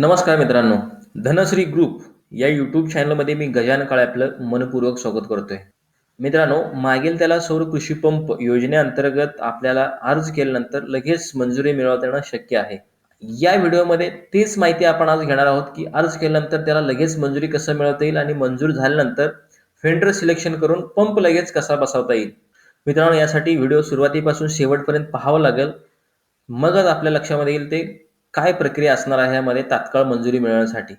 नमस्कार मित्रांनो धनश्री ग्रुप या यूट्यूब चॅनलमध्ये मी गजान काळे आपलं मनपूर्वक स्वागत करतोय. मित्रांनो मागील त्याला सौर कृषी पंप योजनेअंतर्गत आपल्याला अर्ज केल्यानंतर लगेच मंजुरी मिळवता येणं शक्य आहे. या व्हिडिओमध्ये तीच माहिती आपण आज घेणार आहोत की अर्ज केल्यानंतर त्याला लगेच मंजुरी कसं मिळवता येईल आणि मंजूर झाल्यानंतर फेंडर सिलेक्शन करून पंप लगेच कसा बसवता येईल. मित्रांनो यासाठी व्हिडिओ सुरुवातीपासून शेवटपर्यंत पाहावं लागेल. मगच आपल्या लक्षामध्ये येईल ते. काय प्रक्रिया असणार आहे यामध्ये तात्काळ मंजुरी मिळवण्यासाठी?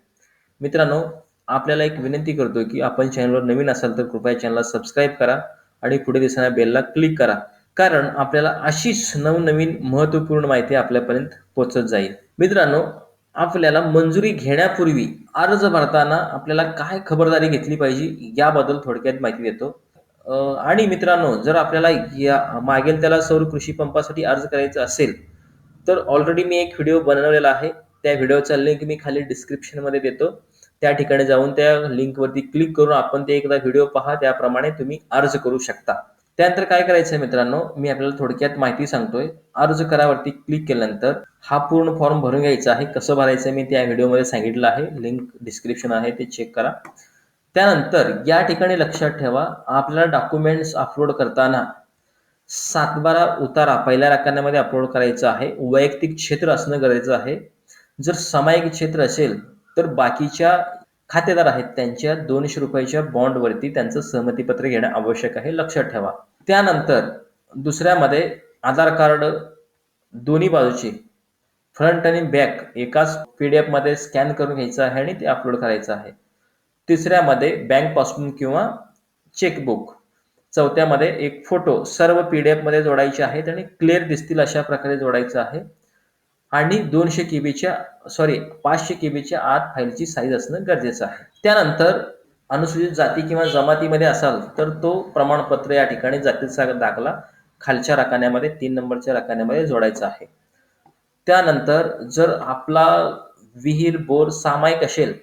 मित्रांनो आपल्याला एक विनंती करतो की आपण चॅनलवर नवीन असाल तर कृपया चॅनलला सबस्क्राईब करा आणि पुढे दिसणाऱ्या बेलला क्लिक करा. कारण आपल्याला अशीच नवनवीन महत्त्वपूर्ण माहिती आपल्यापर्यंत पोचत जाईल. मित्रांनो आपल्याला मंजुरी घेण्यापूर्वी अर्ज भरताना आपल्याला काय खबरदारी घेतली पाहिजे याबद्दल थोडक्यात माहिती देतो. आणि मित्रांनो जर आपल्याला या मागेल त्याला सौर कृषी पंपासाठी अर्ज करायचा असेल तर ऑलरेडी मी एक व्हिडिओ बनवलेला आहे. त्या व्हिडिओचा लिंक मी खाली डिस्क्रिप्शनमध्ये देतो. त्या ठिकाणी जाऊन त्या लिंकवरती क्लिक करून आपण ते एकदा व्हिडिओ पहा. त्याप्रमाणे तुम्ही अर्ज करू शकता. त्यानंतर काय करायचं आहे मित्रांनो? मी आपल्याला थोडक्यात माहिती सांगतोय. अर्ज करावरती क्लिक केल्यानंतर हा पूर्ण फॉर्म भरून घ्यायचा आहे. कसं भरायचं मी त्या व्हिडिओमध्ये सांगितलं आहे. लिंक डिस्क्रिप्शन आहे. ते चेक करा. त्यानंतर या ठिकाणी लक्षात ठेवा. आपल्याला डॉक्युमेंट्स अपलोड करताना सातबारा उतारा पहिल्या रकान्यामध्ये अपलोड करायचा आहे. वैयक्तिक क्षेत्र असणं गरजेचं आहे. जर सामायिक क्षेत्र असेल तर बाकीच्या खातेदार आहेत त्यांच्या दोनशे रुपयाच्या बॉन्डवरती त्यांचं सहमतीपत्र घेणं आवश्यक आहे. लक्षात ठेवा. त्यानंतर दुसऱ्यामध्ये आधार कार्ड दोन्ही बाजूची फ्रंट आणि बॅक एकाच पी डी एफमध्ये स्कॅन करून घ्यायचं आहे आणि ते अपलोड करायचं आहे. तिसऱ्यामध्ये बँक पासबुक किंवा चेकबुक. चौथ्यामध्ये एक फोटो सर्व पी डी एफमध्ये जोडायचे आहेत आणि क्लिअर दिसतील अशा प्रकारे जोडायचं आहे. आणि दोनशे केबीच्या सॉरी पाचशे केबीच्या आत फाईलची साईज असणं गरजेचं आहे. त्यानंतर अनुसूचित जाती किंवा जमातीमध्ये असाल तर तो प्रमाणपत्र या ठिकाणी जातीचा दाखला खालच्या रकान्यामध्ये तीन नंबरच्या रकान्यामध्ये जोडायचा आहे. त्यानंतर जर आपला विहीर बोर सामायिक असेल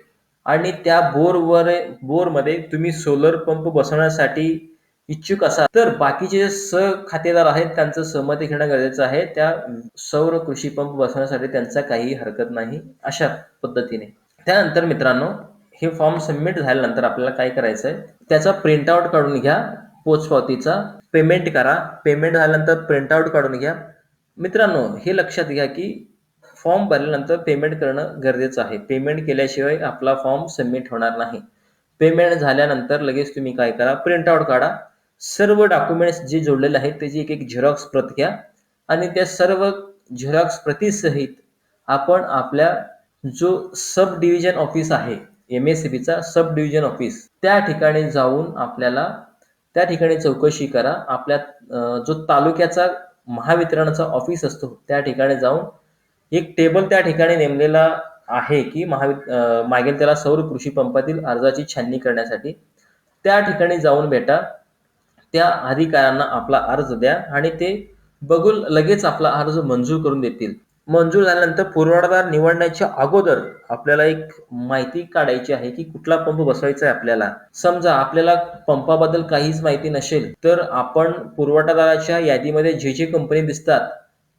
आणि त्या बोरवर बोरमध्ये तुम्ही सोलर पंप बसवण्यासाठी इच्छुक असाल तर बाकीचे जे स खातेदार आहेत त्यांचं सहमती घेणं गरजेचं आहे. त्या सौर कृषी पंप बसवण्यासाठी त्यांचा काही हरकत नाही अशा पद्धतीने. त्यानंतर मित्रांनो हे फॉर्म सबमिट झाल्यानंतर आपल्याला काय करायचं आहे त्याचा प्रिंटआउट काढून घ्या पोचपावतीचा. पेमेंट करा. पेमेंट झाल्यानंतर प्रिंटआउट काढून घ्या. मित्रांनो हे लक्षात घ्या की फॉर्म भरल्यानंतर पेमेंट करणं गरजेचं आहे. पेमेंट केल्याशिवाय आपला फॉर्म सबमिट होणार नाही. पेमेंट झाल्यानंतर लगेच तुम्ही काय करा? प्रिंटआउट काढा. सर्व डॉक्युमेंट्स जे जोडलेले आहेत त्याची एक एक झेरॉक्स प्रत घ्या आणि त्या सर्व झेरॉक्स प्रतीसहित आपण आपल्या जो सब डिव्हिजन ऑफिस आहे एम एस सी बीचा सब डिव्हिजन ऑफिस त्या ठिकाणी जाऊन आपल्याला त्या ठिकाणी चौकशी करा. आपल्या जो तालुक्याचा महावितरणाचा ऑफिस असतो त्या ठिकाणी जाऊन एक टेबल त्या ठिकाणी नेमलेला आहे की महावि मागेल त्याला सौर कृषी पंपातील अर्जाची छाननी करण्यासाठी त्या ठिकाणी जाऊन भेटा. त्या अधिकाऱ्यांना आपला अर्ज द्या आणि ते बघून लगेच आपला अर्ज मंजूर करून देतील. मंजूर झाल्यानंतर पुरवठादार निवडण्याच्या अगोदर आपल्याला एक माहिती काढायची आहे की कुठला पंप बसवायचा आहे आपल्याला. समजा आपल्याला पंपाबद्दल काहीच माहिती नसेल तर आपण पुरवठादाराच्या यादीमध्ये जे जे कंपनी दिसतात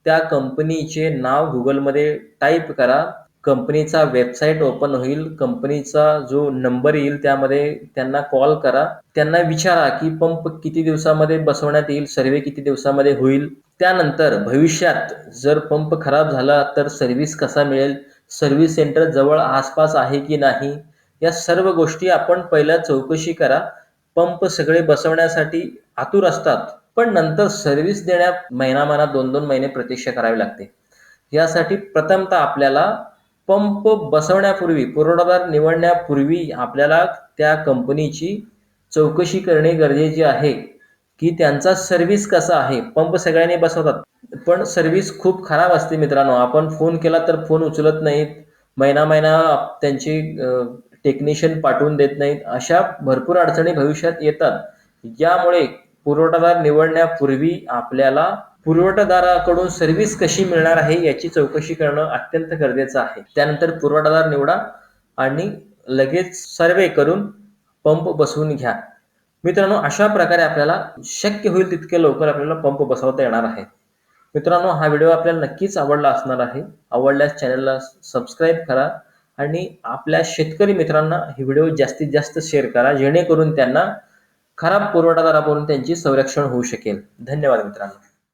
त्या कंपनीचे नाव गुगलमध्ये टाईप करा. कंपनीचा वेबसाईट ओपन होईल कंपनीचा जो नंबर येईल त्यामध्ये त्यांना कॉल करा. त्यांना विचारा की पंप किती दिवसामध्ये बसवण्यात येईल सर्वे किती दिवसामध्ये होईल. त्यानंतर भविष्यात जर पंप खराब झाला तर सर्व्हिस कसा मिळेल सर्व्हिस सेंटर जवळ आसपास आहे की नाही या सर्व गोष्टी आपण पहिल्या चौकशी करा. पंप सगळे बसवण्यासाठी आतुर असतात पण नंतर सर्व्हिस देण्या महिना महिना दोन दोन महिने प्रतीक्षा करावी लागते. यासाठी प्रथमतः आपल्याला पंप बसवण्यापूर्वी पुरवठादार निवडण्यापूर्वी आपल्याला त्या कंपनीची चौकशी करणे गरजेचे आहे की त्यांचा सर्व्हिस कसा आहे. पंप सगळ्यांनी बसवतात पण सर्व्हिस खूप खराब असते मित्रांनो. आपण फोन केला तर फोन उचलत नाहीत. महिना महिना त्यांची टेक्निशियन पाठवून देत नाहीत. अशा भरपूर अडचणी भविष्यात येतात. यामुळे पुरवठादार निवडण्यापूर्वी आपल्याला पुरवठादाराकडून सर्व्हिस कशी मिळणार आहे याची चौकशी करणं अत्यंत गरजेचं आहे. त्यानंतर पुरवठादार निवडा आणि लगेच सर्वे करून पंप बसवून घ्या. मित्रांनो अशा प्रकारे आपल्याला शक्य होईल तितके लवकर आपल्याला पंप बसवता येणार आहे. मित्रांनो हा व्हिडिओ आपल्याला नक्कीच आवडला असणार आहे. आवडल्यास चॅनलला सबस्क्राईब करा आणि आपल्या शेतकरी मित्रांना हे व्हिडिओ जास्तीत जास्त शेअर करा जेणेकरून त्यांना खराब पुरवठादारापासून त्यांची संरक्षण होऊ शकेल. धन्यवाद मित्रांनो.